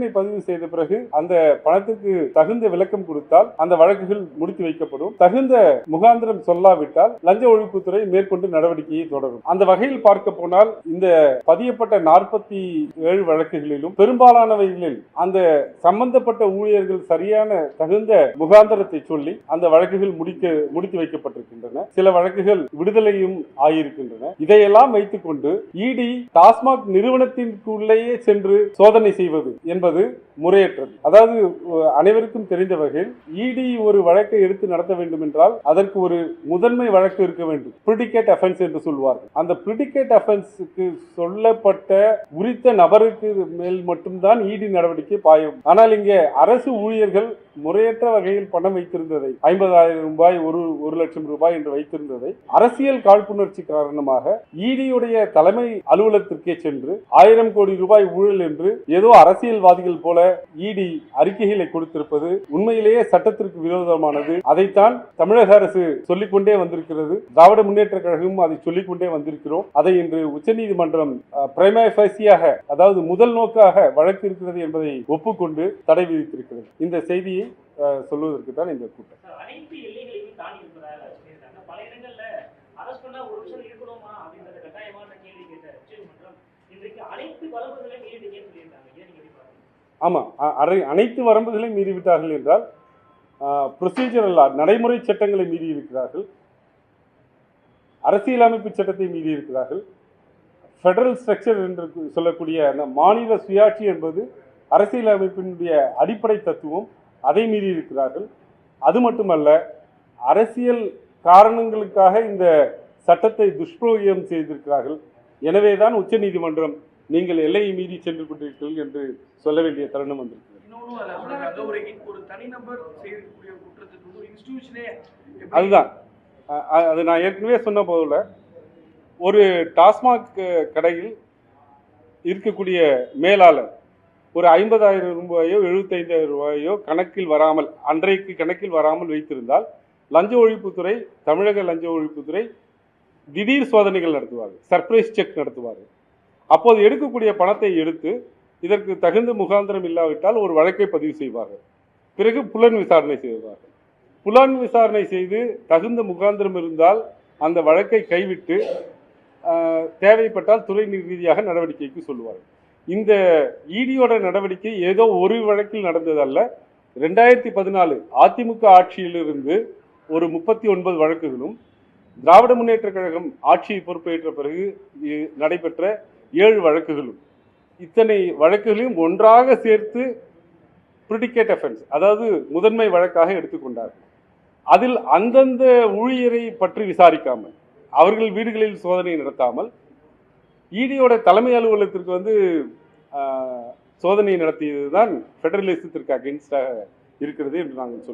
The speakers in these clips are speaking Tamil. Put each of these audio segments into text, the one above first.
வழக்கினை பதிவு செய்த பிறகு அந்த பணத்திற்கு தகுந்த விளக்கம் கொடுத்தால் அந்த வழக்குகள் முடித்து வைக்கப்படும். தகுந்த முகாந்திரம் சொல்லாவிட்டால் லஞ்ச ஒழிப்புத்துறை மேற்கொண்டு நடவடிக்கையை தொடரும். அந்த வகையில் பார்க்க போனால் இந்த பதியப்பட்ட நாற்பத்தி ஏழு வழக்குகளிலும் பெரும்பாலானவைகளில் அந்த சம்பந்தப்பட்ட ஊழியர்கள் சரியான தகுந்த முகாந்திரத்தை சொல்லி அந்த வழக்குகள் முடிக்க முடித்து வைக்கப்பட்டிருக்கின்றன. சில வழக்குகள் விடுதலையும் ஆகியிருக்கின்றன. இதையெல்லாம் வைத்துக்கொண்டு இடி டாஸ்மாக் நிறுவனத்திற்குள்ளேயே சென்று சோதனை செய்வது என்பது முறையற்றது. அதாவது அனைவருக்கும் தெரிந்த வகையில் இடி ஒரு வழக்கை எடுத்து நடத்த வேண்டும் என்றால் அதற்கு ஒரு முதன்மை வழக்கு இருக்க வேண்டும். பிரிடிகேட் அஃபென்ஸ் என்று சொல்வார்கள். அந்த பிரிடிகேட் அஃபென்ஸுக்கு சொல்லப்பட்ட உரித்த நபருக்கு மேல் மட்டும்தான் இடி நடவடிக்கை பாயும். ஆனால் இங்கே அரசு ஊழியர்கள் முறையற்ற வகையில் பணம் வைத்திருந்ததை ஐம்பதாயிரம் ரூபாய் ஒரு ஒரு லட்சம் ரூபாய் என்று வைத்திருந்ததை அரசியல் காழ்ப்புணர்ச்சி காரணமாக இடியுடைய தலைமை அலுவலகத்திற்கே சென்று ஆயிரம் கோடி ரூபாய் ஊழல் என்று ஏதோ அரசியல்வாதிகள் போல இடி அறிக்கைகளை கொடுத்திருப்பது உண்மையிலேயே சட்டத்திற்கு விரோதமானது. அதைத்தான் தமிழக அரசு சொல்லிக்கொண்டே வந்திருக்கிறது. திராவிட முன்னேற்ற கழகமும் அதை சொல்லிக்கொண்டே வந்திருக்கிறோம். அதை இன்று உச்சநீதிமன்றம் பிரைமேசியாக அதாவது முதல் நோக்காக வழக்கு இருக்கிறது என்பதை ஒப்புக்கொண்டு தடை விதித்திருக்கிறது. இந்த செய்தியை அஹ், சொல்வதற்கு தான் இந்த கூட்டம். ஆமாம் அனைத்து வரம்புகளையும் மீறிவிட்டார்கள் என்றால் ப்ரொசீஜரல் நடைமுறை சட்டங்களை மீறி இருக்கிறார்கள் அரசியலமைப்பு சட்டத்தை மீறி இருக்கிறார்கள் ஃபெடரல் ஸ்ட்ரக்சர் என்று சொல்லக்கூடிய அந்த மாநில சுயாட்சி என்பது அரசியலமைப்பினுடைய அடிப்படை தத்துவம் அதை மீறி இருக்கிறார்கள். அது மட்டுமல்ல அரசியல் காரணங்களுக்காக இந்த சட்டத்தை துஷ்பிரயோகம் செய்திருக்கிறார்கள். எனவேதான் உச்சநீதிமன்றம் நீங்கள் எல்லையை மீறி சென்று கொண்டிருக்கிறீர்கள் என்று சொல்ல வேண்டிய தருணம் வந்திருக்கிறது. அதுதான். அது நான் ஏற்கனவே சொன்ன போல ஒரு டாஸ்மாக் கடையில் இருக்கக்கூடிய மேலாளர் ஒரு ஐம்பதாயிரம் ரூபாயோ எழுபத்தைந்தாயிரம் ரூபாயோ கணக்கில் வராமல் அன்றைக்கு கணக்கில் வராமல் வைத்திருந்தால் லஞ்ச ஒழிப்புத்துறை தமிழக லஞ்ச ஒழிப்புத்துறை திடீர் சோதனைகள் நடத்துவார் சர்ப்ரைஸ் செக் நடத்துவார் அப்போது எடுக்கக்கூடிய பணத்தை எடுத்து இதற்கு தகுந்த முகாந்திரம் இல்லாவிட்டால் ஒரு வழக்கை பதிவு செய்வார்கள். பிறகு புலன் விசாரணை செய்வார்கள். புலன் விசாரணை செய்து தகுந்த முகாந்திரம் இருந்தால் அந்த வழக்கை கைவிட்டு தேவைப்பட்டால் துறை ரீதியாக நடவடிக்கைக்கு சொல்லுவார்கள். இந்த இடியோட நடவடிக்கை ஏதோ ஒரு வழக்கில் நடந்ததல்ல. ரெண்டாயிரத்தி பதினாலு அதிமுக ஆட்சியிலிருந்து ஒரு முப்பத்தி ஒன்பது வழக்குகளும் திராவிட முன்னேற்ற கழகம் ஆட்சியை பொறுப்பேற்ற பிறகு நடைபெற்ற ஏழு வழக்குகளும். இத்தனை வழக்குகளையும் ஒன்றாக சேர்த்து பிரிடிகேட் அஃபென்ஸ் அதாவது முதன்மை வழக்காக எடுத்துக்கொண்டார் அதில் அந்தந்த ஊழியரை பற்றி விசாரிக்காமல் அவர்கள் வீடுகளில் சோதனை நடத்தாமல் இடியோட தலைமை அலுவலகத்திற்கு வந்து சோதனை நடத்தியது தான் ஃபெடரலிசத்திற்கு அகென்ஸ்டாக இருக்கிறது என்று நாங்கள்?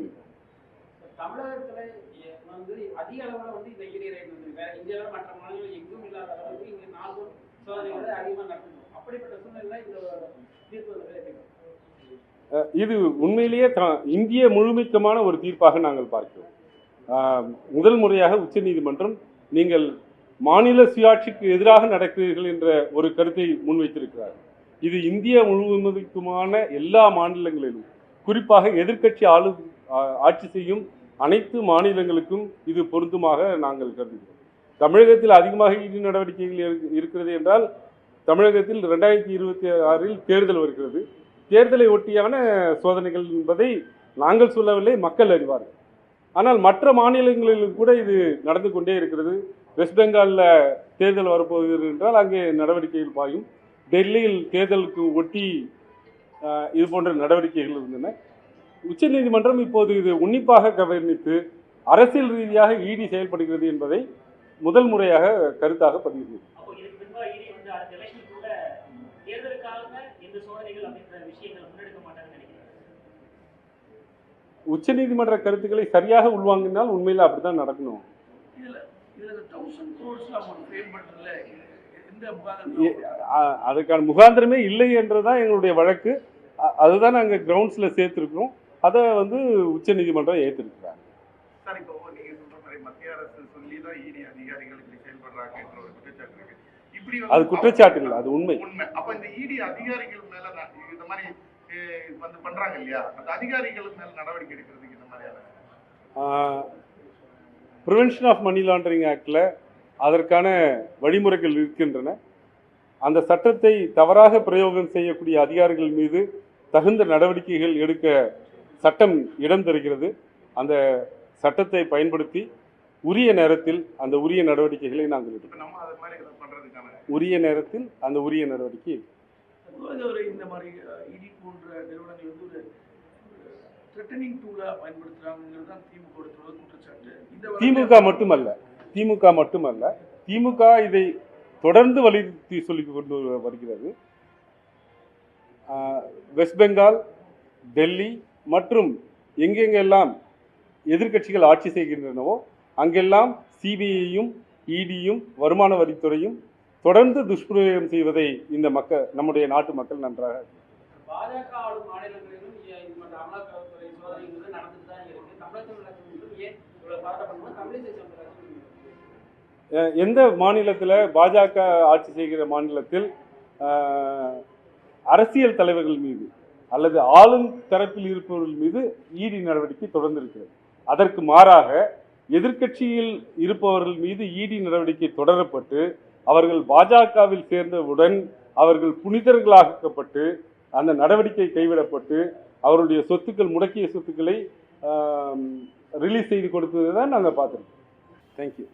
அஹ் இது உண்மையிலேயே இந்திய முழுமைக்கமான ஒரு தீர்ப்பாக நாங்கள் பார்க்கிறோம். முதல் முறையாக உச்சநீதிமன்றம் நீங்கள் மாநில சுயாட்சிக்கு எதிராக நடக்கிறீர்கள் என்ற ஒரு கருத்தை முன்வைத்திருக்கிறார் இது இந்திய முழுவதுமான எல்லா மாநிலங்களிலும் குறிப்பாக எதிர்க்கட்சி ஆளு ஆட்சி செய்யும் அனைத்து மாநிலங்களுக்கும் இது பொருந்துமாக நாங்கள் கருதுகிறோம். தமிழகத்தில் அதிகமாக ஈடு நடவடிக்கைகள் இருக்கிறது என்றால் தமிழகத்தில் ரெண்டாயிரத்தி இருபத்தி ஆறில் தேர்தல் வருகிறது. தேர்தலை ஒட்டியான சோதனைகள் என்பதை நாங்கள் சொல்லவில்லை மக்கள் அறிவார்கள். ஆனால் மற்ற மாநிலங்களிலும் கூட இது நடந்து கொண்டே இருக்கிறது. வெஸ்ட் பெங்காலில் தேர்தல் வரப்போகிறது என்றால் அங்கே நடவடிக்கைகள் பாயும். டெல்லியில் தேர்தலுக்கு ஒட்டி இது போன்ற நடவடிக்கைகள் இருந்தன. உச்சநீதிமன்றம் இப்போது இது உன்னிப்பாக கவனித்து அரசியல் ரீதியாக இடி செயல்படுகிறது என்பதை முதல் முறையாக கருத்தாக பதிவு செய்தது உச்சநீதிமன்ற கருத்துக்களை சரியாக உள்வாங்கினால் உண்மையில் அப்படித்தான் நடக்கணும். அதுக்கான முகாந்திரமே இல்லை என்றுதான் எங்களுடைய வழக்கு. அதுதான் நாங்கள் கிரவுண்ட்ஸில் சேர்த்துருக்கிறோம். அதை வந்து ஏற்றிருக்கிறாங்க இருக்கு. இப்படி வந்து அது குற்றச்சாட்டு இல்லை அது உண்மை. உண்மை. அப்ப இந்த இடி அதிகாரிகள் மேல இந்த மாதிரி வந்து பண்றாங்க இல்லையா? அந்த அதிகாரிகள் மேல நடவடிக்கை எடுக்கிறதுக்கு இந்த மாதிரியான ப்ரிவென்ஷன் ஆஃப் மணி லாண்டரிங் ஆக்டில் அதற்கான வழிமுறைகள் இருக்கின்றன. அந்த சட்டத்தை தவறாக பிரயோகம் செய்யக்கூடிய அதிகாரிகள் மீது தகுந்த நடவடிக்கைகள் எடுக்க சட்டம் இடம் தருகிறது. அந்த சட்டத்தை பயன்படுத்தி உரிய நேரத்தில் அந்த உரிய நடவடிக்கைகளை நாங்கள் பண்றதுக்கான உரிய நேரத்தில் அந்த உரிய நடவடிக்கை இந்த மாதிரி இடி போன்ற நிறுவனங்கள் வந்து ஒரு திமுக மட்டுமல்ல திமுக மட்டுமல்ல திமுக இதை தொடர்ந்து வலியுறுத்தி சொல்லிக் கொண்டு வருகிறது. வெஸ்ட் பெங்கால் டெல்லி மற்றும் எங்கெங்கெல்லாம் எதிர்க்கட்சிகள் ஆட்சி செய்கின்றனவோ அங்கெல்லாம் சிபிஐயும் இடியும் வருமான வரித்துறையும் தொடர்ந்து துஷ்பிரயோகம் செய்வதை இந்த மக்கள் நம்முடைய நாட்டு மக்கள் நன்றாக பாஜக ஆளும் மாநிலங்களிலும் எந்த மாநிலத்தில் பாஜக ஆட்சி செய்கிற மாநிலத்தில் அரசியல் தலைவர்கள் மீது அல்லது ஆளும் தரப்பில் இருப்பவர்கள் மீது ஈடி நடவடிக்கை தொடர்ந்து இருக்கிறது அதற்கு மாறாக எதிர்க்கட்சியில் இருப்பவர்கள் மீது ஈடி நடவடிக்கை தொடரப்பட்டு அவர்கள் பாஜகவில் சேர்ந்தவுடன் அவர்கள் புனிதர்களாக்கப்பட்டு அந்த நடவடிக்கை கைவிடப்பட்டு அவருடைய சொத்துக்கள் முடக்கிய சொத்துக்களை ரிலீஸ் செய்து கொடுத்தது தான் நாங்கள் பார்த்துருக்கோம் தேங்க்யூ